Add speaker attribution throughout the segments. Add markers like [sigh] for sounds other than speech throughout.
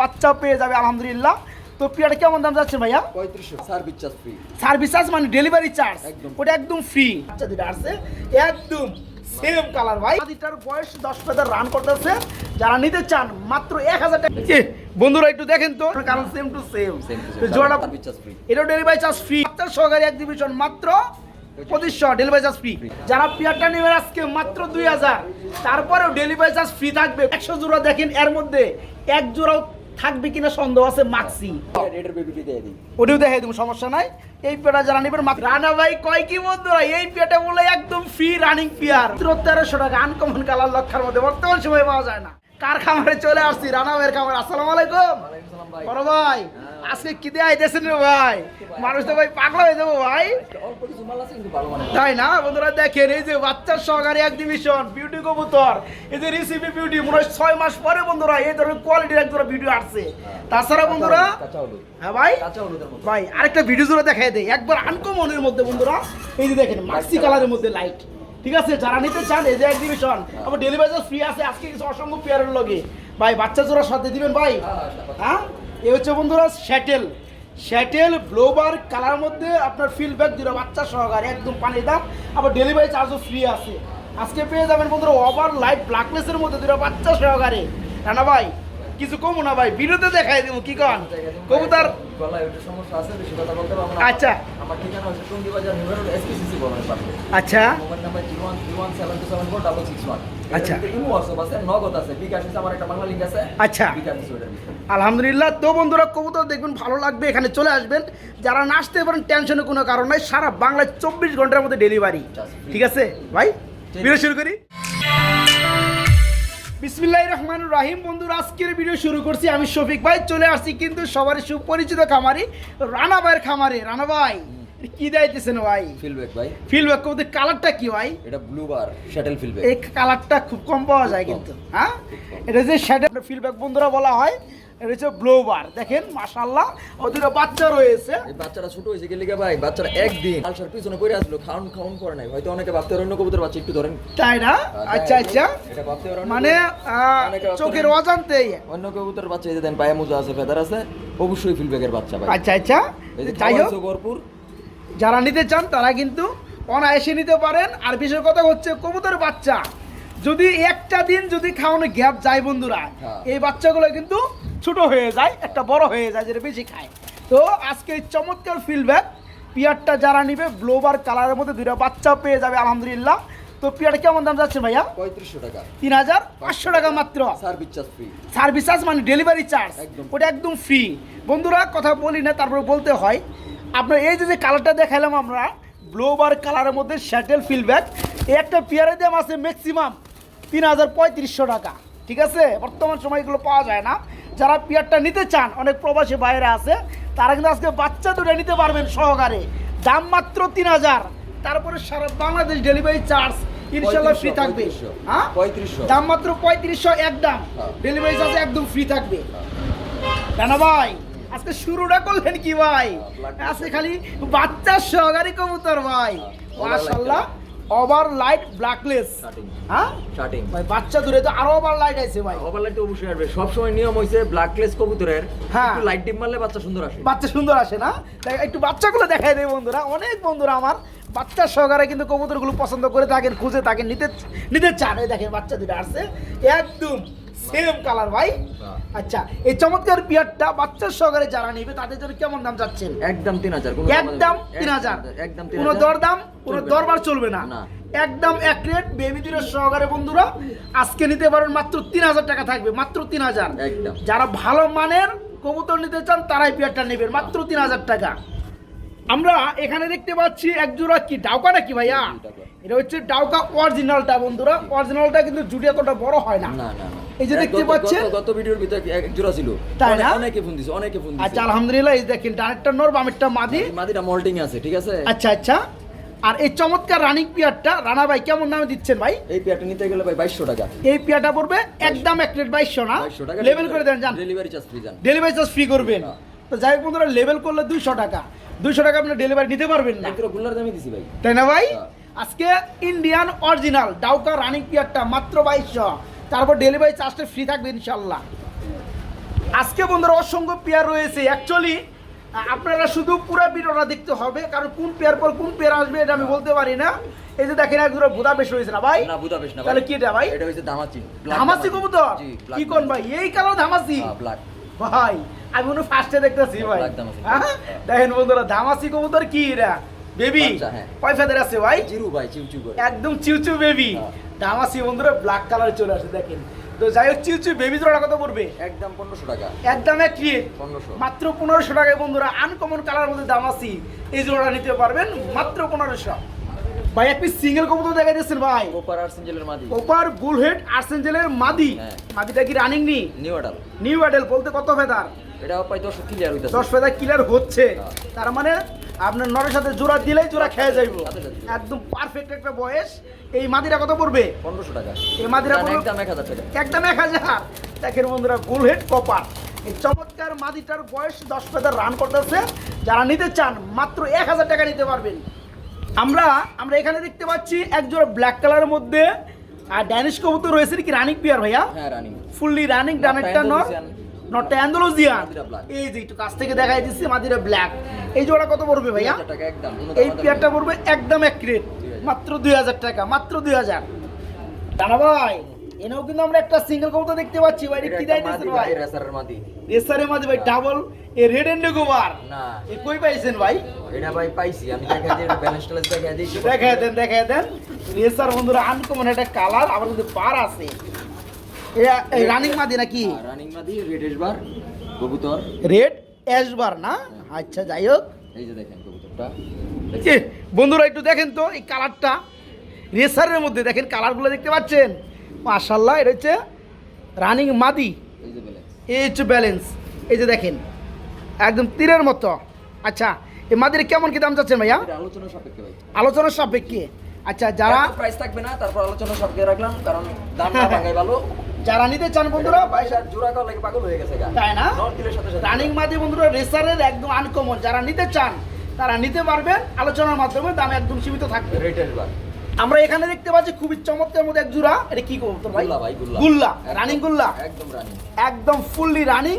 Speaker 1: বাচ্চা পেয়ে যাবে আলহামদুলিল্লাহ। তো পিয়াটা কেমন দাম যাচ্ছে ভাইয়া?
Speaker 2: পঁয়ত্রিশশো। Service charge free
Speaker 1: service charge মানে ডেলিভারি চার্জ। ওটা একদম ফ্রি আচ্ছা আসছে একদম সেম কালার ভাই। আদিটার বয়স দশ পেতার রান করতেছে। যারা নিতে চান মাত্র এক হাজার টাকা। বন্ধুরা একটু দেখেন তো। কারণ সেম টু সেম। এটা ডেলিভারি চার্জ ফ্রি সহকারী এক্সিবিশন মাত্র পঁচিশশো ডেলিভারি চার্জ ফ্রি যারা পিয়ারটা নেবেন আজকে মাত্র দুই হাজার। তারপরেও ডেলিভারি চার্জ ফ্রি থাকবে। একশো জোড়া দেখেন এর মধ্যে। এক জোড়াও থাকবে কিনা সন্দেহ আছে মাক্সি। ওটাও দেখাই দেবো সমস্যা নাই। এই পেটা যারা নেবেন মাত্র- রানা ভাই কয় কি বন্ধুরা এই পেটা বলে একদম ফ্রি রানিং পিয়ার। তেরোশো টাকা আনকমন কালার লক্ষার মধ্যে বর্তমান সময় পাওয়া যায় না। কার খামারে চলে আসছি? রানা ভাইয়ের খামার। আসসালামু আলাইকুম। বড় ভাই। আজকে কি দিয়ে আইতেছেন রে ভাই? মানুষ তো ভাই পাগলা হয়ে যাব ভাই। তাই না? বন্ধুরা দেখেন, এই যে বাচ্চার সহকারী এক ডিভিশন বিউটি কবুতর। এই যে রিসিপি বিউটি মনে হয় ছয় মাস পরে বন্ধুরা এই ধরনের কোয়ালিটির এক ধরনের ভিডিও আসছে। তাছাড়া বন্ধুরা হ্যাঁ ভাই? ভাই, আরেকটা ভিডিও জোড়া দেখাই দেয় একবার আনকমনের মধ্যে বন্ধুরা, এই যে দেখেন মাক্সি কালারের মধ্যে লাইট ঠিক আছে? যারা নিতে চান এই যে এক্সিবিশন আবার ডেলিভারি ফ্রি আছে, আজকে কিছু অসংখ্য পেয়ারের লগে। ভাই, বাচ্চা জোড়া সাথে দিবেন ভাই? হ্যাঁ? এ হচ্ছে বন্ধুরা স্যাটেল স্যাটেল ব্লোবার কালার মধ্যে আপনার ফিল্ডব্যাক দিল বাচ্চা সহকারে, একদম পানি দাম। আবার ডেলিভারি চার্জও ফ্রি আছে। আজকে পেয়ে যাবেন বন্ধুরা ওভার লাইট ব্ল্যাকনেসের মধ্যে দুটো বাচ্চা সহকারে। রানা ভাই কিছু কমু না ভাই ভিডিওতে দেখাই দেবো কি কন? কবুতার? আচ্ছা। আচ্ছা। আচ্ছা।
Speaker 2: ইমো হোয়াটসঅ্যাপ আছে নগদ আছে বিকাশ আমার একটা বাংলা লিঙ্ক আছে।
Speaker 1: আচ্ছা। আলহামদুলিল্লাহ তো বন্ধুরা কবুতর দেখবেন ভালো লাগবে এখানে চলে আসবেন। যারা না আসতে পারেন টেনশনের কোনো কারণ নাই সারা বাংলায় চব্বিশ ঘণ্টার মধ্যে ডেলিভারি ঠিক আছে? ভাই ভিডিও শুরু করি। বিসমিল্লাহ রহমান রাহিম। বন্ধুরা আজকের ভিডিও শুরু করছি। আমি শফিক ভাই চলে আসছি কিন্তু সবার সুপরিচিত খামারি রানা ভাইয়ের খামারে। রানা ভাই কি দাইতেছেন ভাই?
Speaker 2: ফিলব্যাক ভাই।
Speaker 1: ফিলব্যাক কোতে কালারটা কি ভাই?
Speaker 2: এটা ব্লু বার শ্যাটেল ফিলব্যাক
Speaker 1: এই কালারটা খুব কম পাওয়া যায় কিন্তু হ্যাঁ? এটা যে শ্যাটেল ফিলব্যাক বন্ধুরা বলা হয় এটা হচ্ছে ব্লোবার দেখেন মাশাল্লাহ ও দুটো বাচ্চা রয়েছে।
Speaker 2: বাচ্চাটা ছোট হয়েছে গেলে ভাই বাচ্চাটা একদিন আলসার পিছনে পড়ে আসলো খাউন খাউন করে নাই। হয়তো অনেকে ভাবতে অন্য কবুতর বাচ্চা একটু ধরেন।
Speaker 1: তাই না? আচ্ছা আচ্ছা।
Speaker 2: এটা ভাবতে পারে অন্য
Speaker 1: মানে আহ,
Speaker 2: অনেকে ভাবতে
Speaker 1: চোখের অজান্তেই
Speaker 2: অন্য কবুতর বাচ্চা এই দেন পায়ে মোজা আছে ফেদার আছে অবশ্যই ফিলব্যাকের বাচ্চা ভাই।
Speaker 1: আচ্ছা আচ্ছা। যাই হোক
Speaker 2: ভরপুর।
Speaker 1: যারা নিতে চান তারা কিন্তু অনায়াসে নিতে পারেন। আর বিষয় কথা হচ্ছে কবুতর বাচ্চা যদি একটা দিন যদি খাওয়ানো গ্যাপ যায় বন্ধুরা
Speaker 2: হ্যাঁ।
Speaker 1: এই বাচ্চাগুলো কিন্তু ছোট হয়ে যায় একটা বড় হয়ে যায় যেটা বেশি খায়। তো আজকে এই চমৎকার ফিলব্যাক পিয়ারটা যারা নিবে ব্লোবার কালারের মধ্যে দুইটা বাচ্চা পেয়ে যাবে আলহামদুলিল্লাহ। তো পিয়ারটা কেমন দাম যাচ্ছে ভাইয়া?
Speaker 2: পঁয়ত্রিশশো টাকা।
Speaker 1: তিন হাজার পাঁচশো টাকা মাত্র।
Speaker 2: Service charge free
Speaker 1: service charge মানে ডেলিভারি চার্জ
Speaker 2: একদম।
Speaker 1: ওটা একদম ফ্রি বন্ধুরা কথা বলি না তারপরে বলতে হয় আপনার এই যে যে কালারটা দেখাইলাম আমরা ব্লোবার কালারের মধ্যে শ্যাটেল ফিলব্যাক এই একটা পেয়ারের দাম আছে ম্যাক্সিমাম তিন হাজার পঁয়ত্রিশশো টাকা। ঠিক আছে? বর্তমান সময় এগুলো পাওয়া যায় না। যারা পিয়ারটা নিতে চান অনেক প্রবাসী বাইরে আছে তারা কিন্তু আজকে বাচ্চা দুটো নিতে পারবেন সহকারে। দাম মাত্র তিন হাজার। তারপরে সারা বাংলাদেশ ডেলিভারি চার্জ ইনশাল্লাহ ফ্রি থাকবে। হ্যাঁ?
Speaker 2: 3500
Speaker 1: দাম মাত্র পঁয়ত্রিশশো এক দাম।
Speaker 2: হ্যাঁ।
Speaker 1: ডেলিভারি চার্জ একদম ফ্রি থাকবে। কেন ভাই আজকে শুরুটা করলেন কি ভাই? আজকে খালি বাচ্চার সহকারী কবুতর ভাই। মাশাল্লাহ ওভার লাইট ব্ল্যাকলেস হ্যাঁ?
Speaker 2: স্টার্টিং
Speaker 1: ভাই বাচ্চা দূরে তো আরও ওভার লাইট আছে ভাই।
Speaker 2: ওভার লাইট অবশ্যই আসবে। সব সময় নিয়ম হইছে ব্ল্যাকলেস কবুতরের।
Speaker 1: হ্যাঁ।
Speaker 2: একটু লাইট ডিম মারলে বাচ্চা সুন্দর আসে।
Speaker 1: বাচ্চা সুন্দর আসে না? একটু বাচ্চাগুলো দেখাই দেয় বন্ধুরা। অনেক বন্ধুরা আমার বাচ্চার সহকারে কিন্তু কবুতরগুলো পছন্দ করে থাকেন খুঁজে থাকেন নিতে নিতে চান। দেখেন বাচ্চা দুটো আসছে। একদম সেম কালার ভাই। আচ্ছা এই চমৎকার পিয়ারটা বাচ্চার সহকারে যারা নিবে তাদের জন্য কেমন দাম যাচ্ছেন
Speaker 2: একদম তিন হাজার
Speaker 1: একদম তিন হাজার।
Speaker 2: একদম
Speaker 1: কোনো
Speaker 2: হাজার।
Speaker 1: দরদাম কোনো দরবার চলবে না। একদম এক রেট বেবি সহকারে বন্ধুরা আজকে নিতে পারেন মাত্র তিন হাজার টাকা থাকবে মাত্র তিন হাজার।
Speaker 2: একদম।
Speaker 1: যারা ভালো মানের কবুতর নিতে চান তারাই পেয়ারটা নেবেন মাত্র তিন হাজার টাকা। আমরা এখানে দেখতে পাচ্ছি এক জোড়া কি ডাউকা নাকি ভাইয়া? এটা হচ্ছে ডাউকা অরিজিনালটা বন্ধুরা। অরিজিনালটা কিন্তু জুড়ি এতটা বড় হয় না
Speaker 2: না না।
Speaker 1: এই যে দেখতে পাচ্ছেন?
Speaker 2: গত- ভিডিওর ভিতরে এক জোড়া ছিল।
Speaker 1: তাই না?
Speaker 2: অনেকে ফোন দিছে অনেকে ফোন দিছে।
Speaker 1: আচ্ছা আলহামদুলিল্লাহ এই দেখেন নর বামেরটা মাদি।
Speaker 2: মাদিটা মল্টিং আছে ঠিক আছে?
Speaker 1: আচ্ছা আচ্ছা। আর এই চমৎকার রানিং পিয়ারটা রানা ভাই কেমন দামে দিচ্ছেন ভাই?
Speaker 2: এই পেয়ারটা নিতে গেলে ভাই বাইশশো টাকা।
Speaker 1: এই পিয়াটা পড়বে একদম এক প্লেট বাইশশো না?
Speaker 2: টাকা।
Speaker 1: লেভেল করে দেন যান।
Speaker 2: ডেলিভারি চার্জ ফ্রি যান।
Speaker 1: ডেলিভারি চার্জ ফ্রি করবেন।
Speaker 2: হ্যাঁ।
Speaker 1: তো যাই হোক বন্ধুরা লেভেল করলে দুইশো টাকা। দুইশো টাকা আপনি ডেলিভারি নিতে পারবেন না।
Speaker 2: দামে দিছি ভাই।
Speaker 1: তাই না ভাই?
Speaker 2: হ্যাঁ।
Speaker 1: আজকে ইন্ডিয়ান অরিজিনাল ডাউকা রানিং পিয়ারটা মাত্র বাইশশো। তারপর ডেলিভারি চার্জটা ফ্রি থাকবে ইনশাল্লাহ আজকে বন্ধুরা অসংখ্য পেয়ার রয়েছে। অ্যাকচুয়ালি আপনারা শুধু পুরো ভিডিওটা দেখতে হবে কারণ কোন পেয়ার পর কোন পেয়ার আসবে এটা আমি বলতে পারি না। এই যে দেখেন এক দুটো বেশ রয়েছে না ভাই?
Speaker 2: না বুদাপেশ না
Speaker 1: তাহলে কি এটা ভাই?
Speaker 2: এটা Black
Speaker 1: ধামাসি
Speaker 2: দামাচি।
Speaker 1: কবুতর? কি কোন ভাই? এই ধামাসি
Speaker 2: হ্যাঁ, black।
Speaker 1: ভাই আমি মনে ফার্স্টে দেখতেছি ভাই।
Speaker 2: Black দামাসি।
Speaker 1: হ্যাঁ? দেখেন বন্ধুরা ধামাসি কবুতর কি এরা বেবি?
Speaker 2: হ্যাঁ।
Speaker 1: কয় ফেদের আছে ভাই?
Speaker 2: জিরু ভাই চিউ চিউ
Speaker 1: একদম চিউচু বেবি ধামাসি বন্ধুরা ব্ল্যাক কালার চলে আসে দেখেন। তো যাই হোক চিউচু বেবি জোড়া কত পড়বে?
Speaker 2: একদম পনেরোশো টাকা।
Speaker 1: একদম এক ক্রিয়েট
Speaker 2: পনেরোশো।
Speaker 1: মাত্র পনেরোশো টাকায় বন্ধুরা আনকমন কালার মধ্যে দাম আছি। এই জোড়াটা নিতে পারবেন মাত্র পনেরোশো। ভাই একটি সিঙ্গেল কবুতর দেখা দিচ্ছেন ভাই।
Speaker 2: ওপার আর্সেঞ্জেলের মাদি।
Speaker 1: ওপার বুলহেড আর্সেঞ্জেলের মাদি।
Speaker 2: হ্যাঁ।
Speaker 1: মাদিটা কি রানিং নি
Speaker 2: নিউ আডাল
Speaker 1: নিউ অ্যাডেল বলতে কত ফেদার
Speaker 2: এটা প্রায় দশ ক্লিয়ার হইতেছে।
Speaker 1: দশ ফেদার ক্লিয়ার হচ্ছে।
Speaker 2: হ্যাঁ।
Speaker 1: তার মানে আপনার নরের সাথে জোড়া দিলেই জোড়া খেয়ে যাইব। একদম পারফেক্ট একটা বয়স। এই মাদিরা কত পড়বে?
Speaker 2: পনেরোশো টাকা।
Speaker 1: এই মাদিরা
Speaker 2: একদম এক হাজার টাকা।
Speaker 1: একদম এক হাজার। দেখেন বন্ধুরা বুলহেড কপার। এই চমৎকার মাদিটার বয়স দশ ফেদার রান করতেছে। যারা নিতে চান মাত্র এক হাজার টাকা নিতে পারবেন। আমরা আমরা এখানে দেখতে পাচ্ছি একজোড়া ব্ল্যাক কালারের মধ্যে। আর ড্যানিশ কবুতর রয়েছে কি রানিং পিয়ার ভাইয়া?
Speaker 2: হ্যাঁ রানিং
Speaker 1: ফুললি রানিং ডানেরটা নট
Speaker 2: Andalusian.
Speaker 1: নট অ্যান্ডালুজিয়ান এই যে একটু কাছ থেকে দেখাই দিচ্ছি মাদিরা ব্ল্যাক এই জোড়া কত পড়বে ভাইয়া? এই পেয়ারটা পড়বে একদম এক ক্রেট মাত্র দুই হাজার টাকা মাত্র দুই হাজার। টানা ভাই এনেও কিন্তু আমরা একটা সিঙ্গেল কবুতর দেখতে পাচ্ছি ভাই কি
Speaker 2: একটা
Speaker 1: দাইতেছেন ভাই?
Speaker 2: রেসারের মাদি।
Speaker 1: রেসারের ভাই ডাবল এ রেড এন্ড গোবার
Speaker 2: না।
Speaker 1: এ কই পাইছেন ভাই?
Speaker 2: এটা ভাই পাইছি আমি দেখা দিই ব্যালেন্স ট্যালেন্স দেখা দিই।
Speaker 1: দেখায় দেন দেখায় দেন। রেসার বন্ধুরা আনকমন একটা কালার আবার কিন্তু পার আছে। রানিং মাদি নাকি?
Speaker 2: রানিং মাদি রেড এসবার কবুতর।
Speaker 1: রেড অ্যাশবার না? আচ্ছা যাই হোক।
Speaker 2: এই যে দেখেন কবুতরটা।
Speaker 1: বন্ধুরা একটু দেখেন তো এই কালারটা রেসারের মধ্যে দেখেন কালারগুলো দেখতে পাচ্ছেন? মাশাল্লাহ এটা হচ্ছে রানিং মাদি।
Speaker 2: এই যে ব্যালেন্স
Speaker 1: এই হচ্ছে ব্যালেন্স এই যে দেখেন একদম তীরের মতো। আচ্ছা এই মাদির কেমন কি দাম চাচ্ছেন ভাইয়া?
Speaker 2: আলোচনা সাপেক্ষে ভাই।
Speaker 1: আলোচনার সাপেক্ষে। আচ্ছা যারা
Speaker 2: প্রাইস থাকবে না তারপর আলোচনা সাপেক্ষে রাখলাম কারণ দামটা [laughs] ভাঙাই ভালো।
Speaker 1: যারা নিতে চান বন্ধুরা
Speaker 2: পাগল হয়ে গেছে
Speaker 1: তাই না? রানিং মাদি বন্ধুরা রেসারের একদম আনকমন যারা নিতে চান তারা নিতে পারবেন। আলোচনার মাধ্যমে দাম একদম সীমিত থাকবে।
Speaker 2: রেটের
Speaker 1: আমরা এখানে দেখতে পাচ্ছি খুবই চমৎকার মধ্যে এক জোড়া। এটা কি করব ভাই?
Speaker 2: গুল্লা ভাই গুল্লা।
Speaker 1: গুল্লা রানিং গুল্লা।
Speaker 2: একদম রানিং
Speaker 1: একদম ফুললি রানিং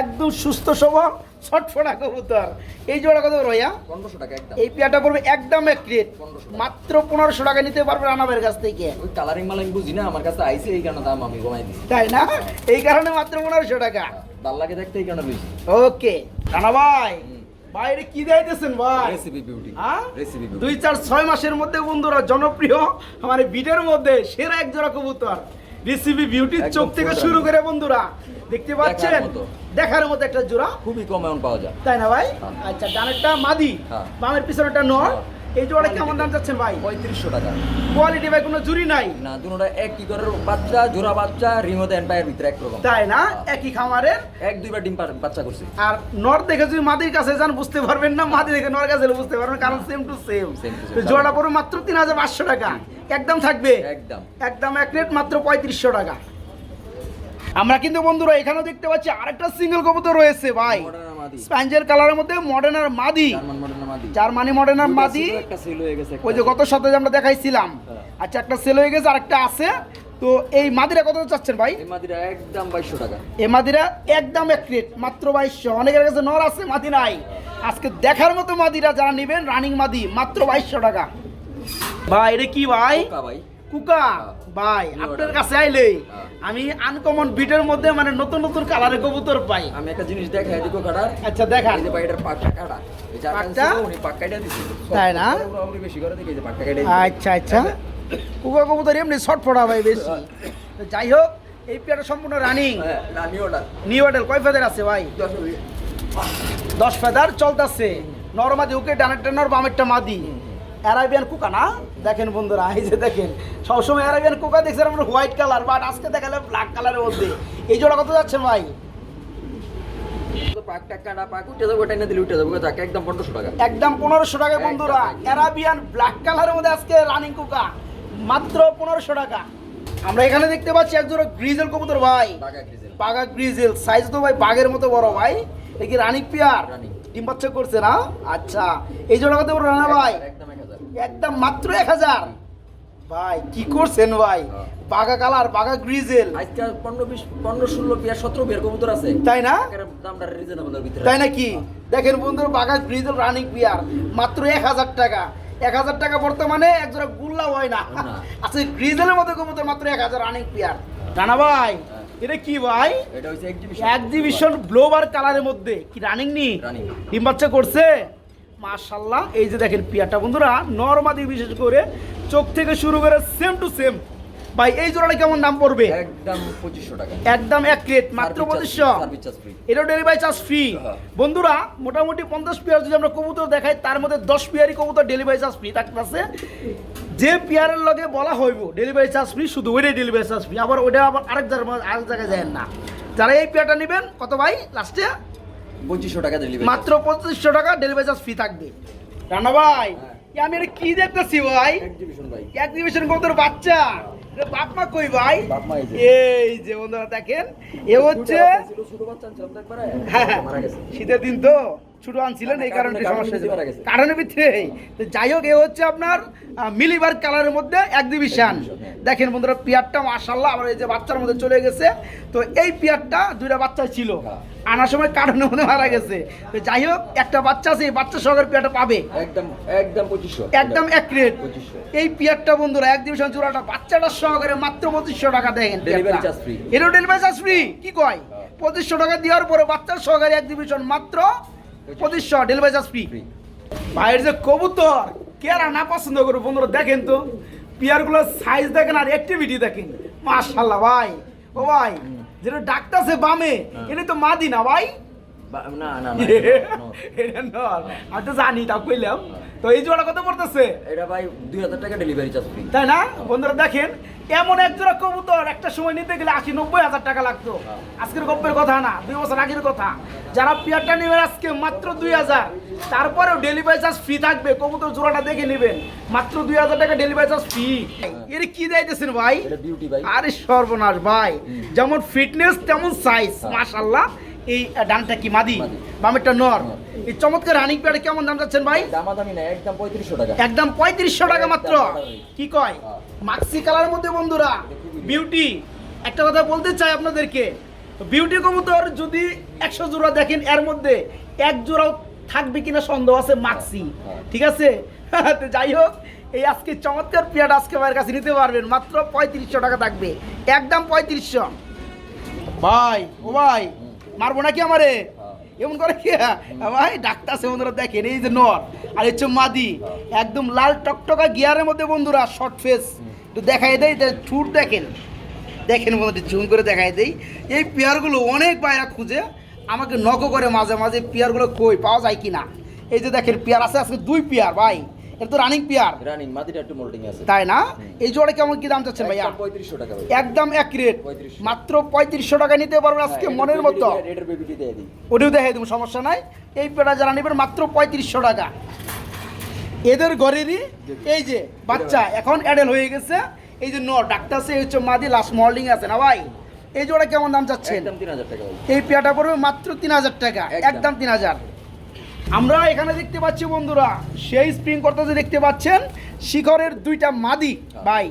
Speaker 1: একদম সুস্থ সবল। ছটফটা কবুতর এই জোড়া কত ভাইয়া?
Speaker 2: পনেরোশো টাকা একদম।
Speaker 1: এই পেয়ারটা পড়বে একদম এক রেট
Speaker 2: 1500 টাকা।
Speaker 1: মাত্র পনেরোশো টাকা নিতে পারবে রানাবের কাছ থেকে।
Speaker 2: ওই কালারিং মাল আমি বুঝি না আমার কাছে আইসে এই কারণে দাম আমি কমাই দিই
Speaker 1: তাই না? এই কারণে মাত্র পনেরোশো টাকা।
Speaker 2: ভালো লাগে দেখতে এই কারণে বেশি
Speaker 1: ওকে রানা ভাই এটা কি ভাই?
Speaker 2: রেসিপি বিউটি
Speaker 1: হ্যাঁ?
Speaker 2: রেসিপি বিউটি
Speaker 1: দুই চার ছয় মাসের মধ্যে বন্ধুরা জনপ্রিয় মানে বিটের মধ্যে সেরা এক জোড়া কবুতর। রিসিপি বিউটির চোখ থেকে শুরু করে বন্ধুরা দেখতে পাচ্ছেন। দেখার মতো একটা জোড়া
Speaker 2: খুবই কম এমন পাওয়া যায়
Speaker 1: তাই না ভাই
Speaker 2: হ্যাঁ।
Speaker 1: আচ্ছা ডানেরটা মাদি
Speaker 2: হ্যাঁ।
Speaker 1: বামের পিছনেরটা নর। এই জোড়া কেমন দাম চাচ্ছেন ভাই?
Speaker 2: পঁয়ত্রিশশো টাকা।
Speaker 1: কোয়ালিটি ভাই কোনো জুরি নাই?
Speaker 2: না দুটোটা এক কি করে বাচ্চা জোড়া বাচ্চা রিমোট ভিতরে একরকম
Speaker 1: তাই না?
Speaker 2: হ্যাঁ।
Speaker 1: একই খামারের?
Speaker 2: এক দুইবার ডিম বাচ্চা করছে।
Speaker 1: আর নর দেখে যদি মাদির কাছে যান বুঝতে পারবেন না মাদি দেখে নর কাছে বুঝতে পারবেন কারণ সেম টু সেম. জোড়া পড়বে মাত্র তিন হাজার পাঁচশো টাকা। একদম থাকবে?
Speaker 2: একদম।
Speaker 1: একদম এক রেট মাত্র পঁয়ত্রিশশো টাকা। আমরা কিন্তু বন্ধুরা এখানেও দেখতে পাচ্ছি আরেকটা সিঙ্গেল কবুতর রয়েছে ভাই।
Speaker 2: মডার্ন
Speaker 1: স্প্যাঞ্জের কালারের মধ্যে মডার্নার মাদি।
Speaker 2: জার্মান মডার্ন মাদি।
Speaker 1: জার্মানি মডার্নার
Speaker 2: দুইটা
Speaker 1: মাদি।
Speaker 2: ছিল, একটা সেল হয়ে গেছে
Speaker 1: ওই যে গত সপ্তাহে আমরা দেখাইছিলাম।
Speaker 2: হ্যাঁ।
Speaker 1: আচ্ছা একটা সেল হয়ে গেছে আরেকটা আছে। তো এই মাদিরা কত চাচ্ছেন ভাই?
Speaker 2: এই মাদিটা একদম বাইশশো টাকা।
Speaker 1: এই মাদিরা একদম এক রেট মাত্র বাইশশো। অনেকের কাছে নর আছে মাদি নাই। আজকে দেখার মতো মাদিরা যারা নেবেন রানিং মাদি মাত্র বাইশশো টাকা। ভাই এটা কি ভাই?
Speaker 2: পোকা ভাই।
Speaker 1: কুকা। ভাই আপনার কাছে আইলে
Speaker 2: হ্যাঁ।
Speaker 1: আমি আনকমন বিটের মধ্যে মানে নতুন নতুন কালারের কবুতর পাই।
Speaker 2: আমি একটা জিনিস দেখাই দিকো কাটার।
Speaker 1: আচ্ছা দেখান।
Speaker 2: এই যে ভাই এটার পাকটা কাটা। এই যে
Speaker 1: পাকটা?
Speaker 2: পাকটা উনি পাক কাটা দিছে।
Speaker 1: তাই না?
Speaker 2: আমরা বেশি করে দেখি যে পাকটা কাটা
Speaker 1: আচ্ছা আচ্ছা। কুকা কবুতর এমনি শর্ট ফোড়া ভাই বেশি। তো যাই হোক এই পেয়ারটা সম্পূর্ণ রানিং
Speaker 2: হ্যাঁ নিউ অর্ডার
Speaker 1: নিউ মডেল কয় ফেদার আছে ভাই? দশ ফেদার চলতেছে। নরমাদি ওকে ডানেরটা নর বামেরটা মাদি। অ্যারাবিয়ান কুকা না? দেখেন বন্ধুরা এই যে দেখেন সবসময় অ্যারাবিয়ান কুকা দেখছেন আমরা হোয়াইট কালার বাট আজকে দেখালে ব্ল্যাক কালারের মধ্যে। এই জোড়া কত যাচ্ছে ভাই?
Speaker 2: একদম পনেরোশো টাকা।
Speaker 1: বন্ধুরা অ্যারাবিয়ান ব্ল্যাক কালারের মধ্যে আজকে রানিং কুকা মাত্র পনেরোশো টাকা। আমরা এখানে দেখতে পাচ্ছি গ্রিজেল কবুতর ভাই। বাঘা গ্রিজেল সাইজ তো ভাই বাঘের মতো বড় ভাই। এ কি রানিক পিয়ার। ডিম বাচ্চা করছে না? আচ্ছা এই জোড়া কত বড় রানা ভাই?
Speaker 2: একদম এক হাজার
Speaker 1: মাত্র এক হাজার। ভাই কি করছেন ভাই?
Speaker 2: হ্যাঁ।
Speaker 1: বাঘা কালার বাঘা গ্রিজেল।
Speaker 2: আজকে পনেরো বিশ পনেরো ষোলো বিয়ার সতেরো বিয়ার কবুতর আছে।
Speaker 1: তাই না?
Speaker 2: দামটা রিজনেবল ভিতরে।
Speaker 1: তাই নাকি? দেখেন বন্ধুরা বাঘা গ্রিজেল রানিং পিয়ার মাত্র এক হাজার টাকা। এক হাজার টাকা বর্তমানে এক জোড়া গুল্লা হয় না।
Speaker 2: না।
Speaker 1: আচ্ছা গ্রিজেলের মধ্যে কবুতর মাত্র এক হাজার রানিং পিয়ার রানা ভাই
Speaker 2: হ্যাঁ।
Speaker 1: এটা কি ভাই?
Speaker 2: এটা হচ্ছে এক্সিবিশন
Speaker 1: ব্লোবার কালারের মধ্যে। কি রানিং নি। ডিম বাচ্চা করছে? মাশাল্লাহ এই যে দেখেন পিয়ারটা বন্ধুরা নর্মাদি বিশেষ করে চোখ থেকে শুরু করে সেম টু সেম ভাই এই জোড়াটা কেমন দাম পড়বে?
Speaker 2: একদম পঁচিশশো টাকা।
Speaker 1: একদম এক প্লেট মাত্র পঁচিশশো। এটা ডেলিভারি চার্জ ফ্রি। বন্ধুরা মোটামুটি পঞ্চাশ পেয়ার যদি আমরা কবুতর দেখাই তার মধ্যে দশ পেয়ারই কবুতর ডেলিভারি চার্জ ফ্রি থাকতেছে। যে পেয়ারের লগে বলা হইব ডেলিভারি চার্জ ফ্রি শুধু ওইটাই ডেলিভারি চার্জ ফ্রি আবার ওইটা আবার আরেক জায়গায় আরেক জায়গায় যায় না। যারা এই পেয়ারটা নেবেন কত ভাই? লাস্টে
Speaker 2: পঁচিশশো টাকা ডেলিভারি
Speaker 1: মাত্র পঁচিশশো টাকা ডেলিভারি চার্জ ফ্রি থাকবে। রান্না ভাই
Speaker 2: হ্যাঁ।
Speaker 1: আমি এটা কি দেখতেছি ভাই?
Speaker 2: এক্সিবিশন ভাই।
Speaker 1: এক্সিবিশন কত বাচ্চা? বাপ মা কই ভাই?
Speaker 2: এই যে।
Speaker 1: বন্ধুরা দেখেন এ হচ্ছে
Speaker 2: একবারে,
Speaker 1: হ্যাঁ, শীতের দিন তো। ছোট আনছিলেন এই কারণে
Speaker 2: কারণে-
Speaker 1: সমস্যা
Speaker 2: কারণে
Speaker 1: ছিল কারণে ভিতরে তো যাই হোক এ হচ্ছে আপনার মিলিবার কালারের মধ্যে এক্সিবিশন
Speaker 2: হ্যাঁ।
Speaker 1: দেখেন বন্ধুরা পিয়ারটা মাশাল্লাহ আবার এই যে বাচ্চার মধ্যে চলে গেছে। তো এই পিয়ারটা দুইটা বাচ্চা ছিল।
Speaker 2: হ্যাঁ।
Speaker 1: আনার সময় কারণের মধ্যে মারা গেছে। তো যাই হোক একটা বাচ্চা আছে এই বাচ্চা সহকারে পিয়ারটা পাবে।
Speaker 2: একদম একদম পঁচিশশো।
Speaker 1: একদম এক রেট এই পিয়ারটা বন্ধুরা এক্সিবিশন চূড়াটা বাচ্চাটা সহকারে মাত্র পঁচিশশো টাকা দেখেন। এটাও ডেলিভারি চার্জ ফ্রি কি কয়?
Speaker 2: হ্যাঁ।
Speaker 1: পঁচিশশো টাকা দেওয়ার পরে বাচ্চার সহকারে এক্সিবিশন মাত্র পঁচিশশো ডেলিভারি চার্জ ফ্রি
Speaker 2: ফ্রি
Speaker 1: ভাইয়ের যে কবুতর কেরা না পছন্দ করবে বন্ধুরা দেখেন তো। পিয়ারগুলোর সাইজ দেখেন আর অ্যাক্টিভিটি দেখেন। মাশাল্লাহ ভাই ও ভাই যেটা ডাকতাছে বামে
Speaker 2: হ্যাঁ।
Speaker 1: এটা তো মাদি না ভাই?
Speaker 2: না না না no।
Speaker 1: এটা নর। আমি তো জানি তা কইলাম। তো এই জোড়া কত পড়তেছে?
Speaker 2: এটা ভাই দুই হাজার টাকা ডেলিভারি চার্জ ফ্রি
Speaker 1: তাই না? বন্ধুরা দেখেন এমন এক জোড়া কবুতর একটা সময় নিতে গেলে আশি নব্বই হাজার টাকা লাগতো।
Speaker 2: হ্যাঁ।
Speaker 1: আজকের গপ্পের কথা না দুই বছর আগের কথা। যারা পিয়ারটা নেবেন আজকে মাত্র দুই হাজার। তারপরেও ডেলিভারি চার্জ ফ্রি থাকবে কবুতর জোড়াটা দেখে নেবেন। মাত্র দুই হাজার টাকা ডেলিভারি চার্জ ফ্রি এর কি যাইতেছেন ভাই? আরে সর্বনাশ ভাই। যেমন ফিটনেস তেমন সাইজ
Speaker 2: হ্যাঁ।
Speaker 1: মাশাল্লাহ এই ডানটা কি মাদি। বামেরটা নর। এই চমৎকার রানিং প্যাডে কেমন দাম যাচ্ছেন ভাই?
Speaker 2: দামাদামি না একদম পঁয়ত্রিশশো টাকা।
Speaker 1: একদম পঁয়ত্রিশশো টাকা মাত্র। কি কয়?
Speaker 2: হ্যাঁ।
Speaker 1: মাক্সি কালার মধ্যে বন্ধুরা বিউটি একটা কথা বলতে চাই আপনাদেরকে বিউটি কবুতর যদি একশো জোড়া দেখেন এর মধ্যে এক জোড়াও থাকবে কিনা সন্দেহ আছে মাক্সি
Speaker 2: হ্যাঁ।
Speaker 1: ঠিক আছে? [laughs] তো যাই হোক এই আজকে চমৎকার পিয়াটা আজকে আমার কাছে নিতে পারবেন। মাত্র পঁয়ত্রিশশো টাকা থাকবে। একদম পঁয়ত্রিশশো। ভাই ও ভাই মারবো নাকি আমারে?
Speaker 2: হ্যাঁ।
Speaker 1: এমন করে কি? হ্যাঁ, ভাই ডাক্তার সে বন্ধুরা দেখেন এই যে নর। আর হচ্ছে মাদি। একদম লাল টকটকা গিয়ারের মধ্যে বন্ধুরা শর্ট ফেস তো দেখাই দেয় ঠুট দেখেন। দেখেন বন্ধু জুম করে দেখাই দেই। এই পেয়ারগুলো অনেক বাইরা খুঁজে আমাকে নক করে মাঝে মাঝে পেয়ারগুলো কই পাওয়া যায় কি না এই যে দেখেন পেয়ার আছে আজকে দুই পেয়ার ভাই। এটা তো রানিং পেয়ার
Speaker 2: রানিং মাদিটা একটু মোল্ডিং আছে।
Speaker 1: তাই না? এই জোড়া কেমন কি দাম চাচ্ছেন ভাইয়া?
Speaker 2: একদম পঁয়ত্রিশশো টাকা ভাই।
Speaker 1: একদম এক রেট
Speaker 2: 3500
Speaker 1: মাত্র পঁয়ত্রিশশো টাকা নিতে পারবেন আজকে
Speaker 2: হ্যাঁ,
Speaker 1: মনের মতো।
Speaker 2: এটার বেবিটি দিয়ে দিই।
Speaker 1: ওটাও দেখাই দেবো সমস্যা নাই। এই পেটা যারা নেবেন মাত্র পঁয়ত্রিশশো টাকা। এদের ঘরেরই এই যে বাচ্চা এখন অ্যাডেল হয়ে গেছে। এই যে নর ডাক্তার সে হচ্ছে মাদি লাস্ট মর্নিং আছে না ভাই? এই জোড়া কেমন দাম চাচ্ছেন? এই পেয়াটা পড়বে মাত্র তিন হাজার টাকা।
Speaker 2: একদম।
Speaker 1: একদম তিন হাজার। আমরা এখানে দেখতে পাচ্ছি বন্ধুরা সেই স্প্রিং করতে দেখতে পাচ্ছেন শিখরের দুইটা মাদি ভাই।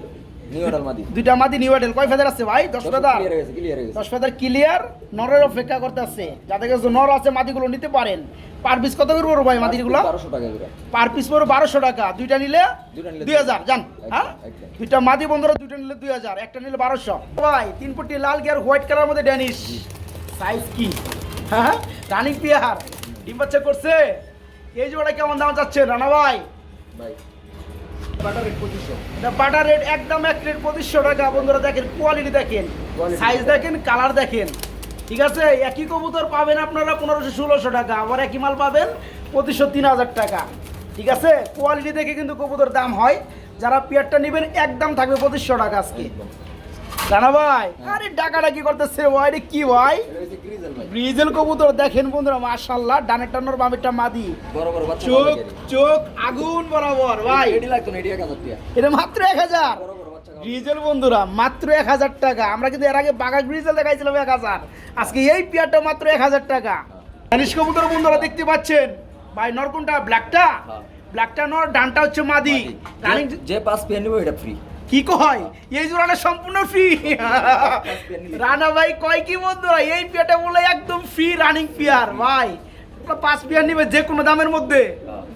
Speaker 1: দুইটা মাদি নিউ অ্যাডেল কয় ফেদার আছে ভাই? দশ ফেদার
Speaker 2: হয়ে হয়ে
Speaker 1: দশ ফেদার ক্লিয়ার নরের অপেক্ষা করতেছে। যাদের কাছে নর আছে মাদিগুলো নিতে পারেন। পার পিস কত করে পড়ব ভাই মাদিগুলো?
Speaker 2: বারোশো টাকা করে।
Speaker 1: পার পিস পড়বে বারোশো টাকা। দুইটা নিলে দুই হাজার জান হ্যাঁ? দুইটা মাদি বন্ধুরা দুইটা নিলে দুই হাজার একটা নিলে বারোশো। ভাই তিন ফুটি লাল গিয়ার হোয়াইট কালার মধ্যে ড্যানিশ সাইজ কি? হ্যাঁ রানিং পিয়ার ডিম বাচ্চা করছে। এই জোড়া কেমন দাম যাচ্ছে রানা ভাই?
Speaker 2: ভাই। বাটার রেট পঁচিশশো।
Speaker 1: বাটার রেট একদম এক রেট পঁচিশশো টাকা। বন্ধুরা দেখেন কোয়ালিটি দেখেন সাইজ দেখেন। কালার দেখেন। ঠিক আছে? একই কবুতর পাবেন আপনারা পনেরোশো ষোলোশো টাকা। আবার একই মাল পাবেন পঁচিশশো তিন হাজার টাকা। ঠিক আছে? কোয়ালিটি দেখে কিন্তু কবুতর দাম হয়। যারা পিয়ারটা নেবেন একদম থাকবে পঁচিশশো টাকা আজকে। জানা ভাই। আরে ডাকাটা কি করতেছে ভাই রে কি ভাই?
Speaker 2: গ্রিজেল
Speaker 1: কবুতর দেখেন বন্ধুরা মাশাল্লাহ ডানের টানোর বামেরটা মাদি।
Speaker 2: বড়
Speaker 1: চোখ চোখ আগুন বরাবর ভাই।
Speaker 2: এটি লাগতো না হাজার টাকা।
Speaker 1: এটা মাত্র এক হাজার।
Speaker 2: বড় বড় বাচ্চা খাওয়া।
Speaker 1: গ্রিজেল বন্ধুরা মাত্র এক হাজার টাকা। আমরা কিন্তু এর আগে বাঘা গ্রিজেল দেখাইছিলাম এক হাজার। আজকে এই পেয়ারটা মাত্র এক হাজার টাকা। জানিস কবুতর বন্ধুরা দেখতে পাচ্ছেন? ভাই নর কোনটা? ব্ল্যাকটা?
Speaker 2: হ্যাঁ।
Speaker 1: ব্ল্যাকটা নর ডানটা হচ্ছে মাদি। রানিং
Speaker 2: যে- যে পাস পেয়ে নেব এটা ফ্রি
Speaker 1: কি কয়? এই জোড়াটা সম্পূর্ণ ফ্রি রানা ভাই কয় কি বন্ধুরা এই পেয়ারটা বলে একদম ফ্রি রানিং পেয়ার ভাই। পাঁচ পেয়ার নিবে যে কোনো দামের মধ্যে।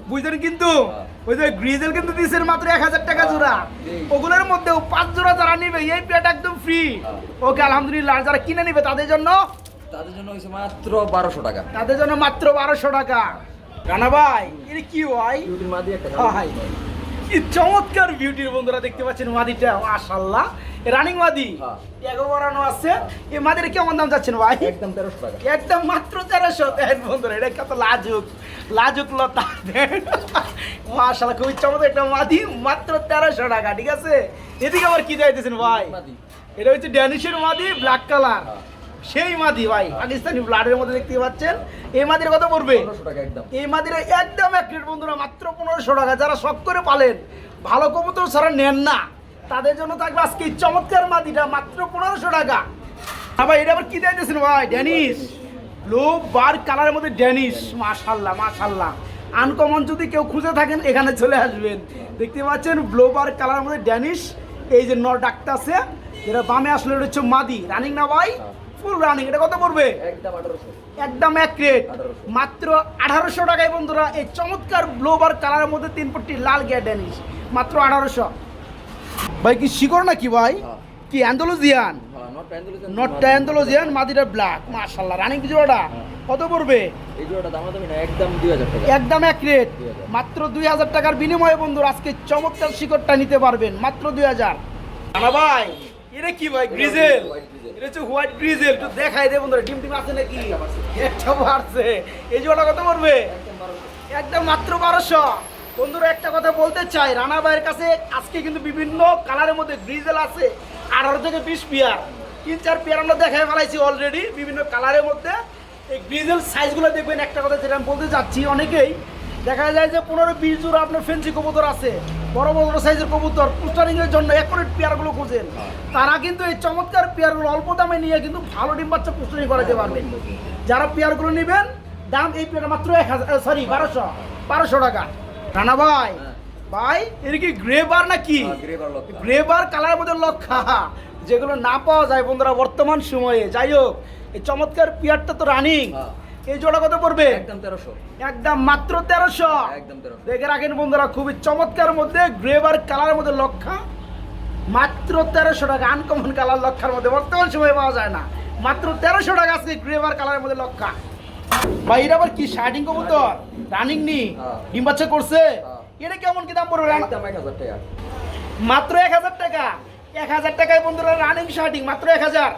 Speaker 1: বুঝলেন কিন্তু? ওই যে গ্রিজেল কিন্তু দিয়েছেন মাত্র এক হাজার টাকা জোড়া। ওগুলোর মধ্যেও পাঁচ জোড়া যারা নিবে এই পেয়ারটা একদম ফ্রি ওকে আলহামদুলিল্লাহ যারা কিনে নিবে তাদের জন্য?
Speaker 2: তাদের জন্য হয়েছে মাত্র বারোশো টাকা।
Speaker 1: তাদের জন্য মাত্র বারোশো টাকা। রানা ভাই এটা কি ভাই। কি চমৎকার বিউটির বন্ধুরা দেখতে পাচ্ছেন মাদিটা মাশাআল্লাহ। রানিং মাদি।
Speaker 2: হ্যাঁ।
Speaker 1: এগো বাড়ানো আছে। এই মাদির কেমন দাম যাচ্ছেন ভাই?
Speaker 2: একদম তেরোশো টাকা।
Speaker 1: একদম মাত্র তেরোশো। দেন বন্ধুরা এটা কত লাজুক। লাজুক লতা দেন। মাশাআল্লাহ খুবই চমৎকার একটা মাদি মাত্র তেরোশো টাকা ঠিক আছে? এদিকে আবার কি চাইতেছেন ভাই? এটা হচ্ছে ড্যানিশের মাদি ব্ল্যাক কালার। সেই মাদি ভাই পাকিস্তানি ব্লাডের মধ্যে দেখতে পাচ্ছেন? এই মাদির কত পড়বে?
Speaker 2: পনেরোশো টাকা একদম।
Speaker 1: এই মাদিরে একদম এক প্লেট বন্ধুরা মাত্র পনেরোশো টাকা। যারা শখ করে পালেন ভালো কবুতর ছাড়া নেন না। তাদের জন্য থাকবে আজকে চমৎকার মাদিটা মাত্র পনেরোশো টাকা। আবার এটা আবার কি চাইতেছেন ভাই? ড্যানিশ। লো বার কালারের মধ্যে ড্যানিশ। মাশাল্লাহ মাশাল্লাহ। আনকমন যদি কেউ খুঁজে থাকেন এখানে চলে আসবেন। দেখতে পাচ্ছেন ব্লো বার কালারের মধ্যে ড্যানিশ। এই যে ন ডাক্তার আছে যেটা বামে আসলে এটা হচ্ছে মাদি। রানিং না ভাই? ফুল রানিং এটা কত পড়বে?
Speaker 2: একদম
Speaker 1: এক রেট মাত্র আঠারোশো টাকায় বন্ধুরা এই চমৎকার ব্লোবার কালারের মধ্যে তিন পট্টি লাল গিয়া ড্যানিশ মাত্র আঠারোশো। ভাই কি শিকড় নাকি ভাই?
Speaker 2: হ্যাঁ।
Speaker 1: কি অ্যান্ডোলজিয়ান
Speaker 2: হ্যাঁ
Speaker 1: নটটা অ্যান্ডোলজিয়ান মাদিরা ব্ল্যাক মাশাল্লাহ রানিং জোড়াটা? কত পড়বে?
Speaker 2: এই জোড়াটা দাম দামি না একদম
Speaker 1: এক রেট মাত্র দুই হাজার টাকার বিনিময়ে বন্ধুরা আজকে চমৎকার শিকড়টা নিতে পারবেন। মাত্র দুই হাজার। ভাই এটা কি ভাই গ্রিজেল। এটা হচ্ছে হোয়াইট একটু দেখাই বন্ধুরা ডিম টিম আছে নাকি? একদম মাত্র বন্ধুরা, একটা কথা বলতে রানা কাছে আজকে কিন্তু বিভিন্ন কালারের মধ্যে আছে থেকে দেখাই অলরেডি বিভিন্ন কালারের মধ্যে। এই গ্রিজেল সাইজগুলো দেখবেন, একটা কথা যেটা আমি বলতে চাচ্ছি, অনেকেই দেখা যায় যে পনেরো বিশ জোড়া আপনার ফেন্সি কবুতর আছে। বড় বড় সাইজের কবুতর পুস্টারিং এর জন্য একুরেট পেয়ারগুলো খুঁজেন। তারা কিন্তু এই চমৎকার পেয়ারগুলো অল্প দামে নিয়ে কিন্তু ভালো ডিম বাচ্চা পুস্টারিং করাতে পারবেন যারা পেয়ারগুলো নেবেন দাম এই পেয়ার মাত্র এক হাজার সরি বারোশো বারোশো টাকা। রানা ভাই
Speaker 2: হ্যাঁ।
Speaker 1: ভাই এটা কি গ্রে বার নাকি?
Speaker 2: গ্রেভার লক
Speaker 1: গ্রে বার কালারের মধ্যে লক্ষা। যেগুলো না পাওয়া যায় বন্ধুরা বর্তমান সময়ে। যাই হোক এই চমৎকার পেয়ারটা তো রানিং
Speaker 2: হ্যাঁ।
Speaker 1: এই জোড়া কত পড়বে?
Speaker 2: একদম তেরোশো।
Speaker 1: একদম মাত্র তেরোশো।
Speaker 2: একদম তেরোশো।
Speaker 1: দেখে রাখেন বন্ধুরা খুবই চমৎকার মধ্যে গ্রেভার কালারের মধ্যে লক্ষা। মাত্র তেরোশো টাকা আনকমন কালার লক্ষার মধ্যে। বর্তমান সময়ে পাওয়া যায় না। মাত্র তেরোশো টাকা আজকে গ্রেভার কালারের মধ্যে লক্ষা। ভাই এটা আবার কি শার্টিং কবুতর? রানিং নি
Speaker 2: হ্যাঁ।
Speaker 1: ডিম বাচ্চা করছে?
Speaker 2: হ্যাঁ।
Speaker 1: এটা কেমন কি দাম পড়বে?
Speaker 2: একদম এক হাজার টাকা।
Speaker 1: মাত্র এক হাজার টাকা। এক হাজার টাকায় বন্ধুরা রানিং শার্টিং মাত্র এক হাজার।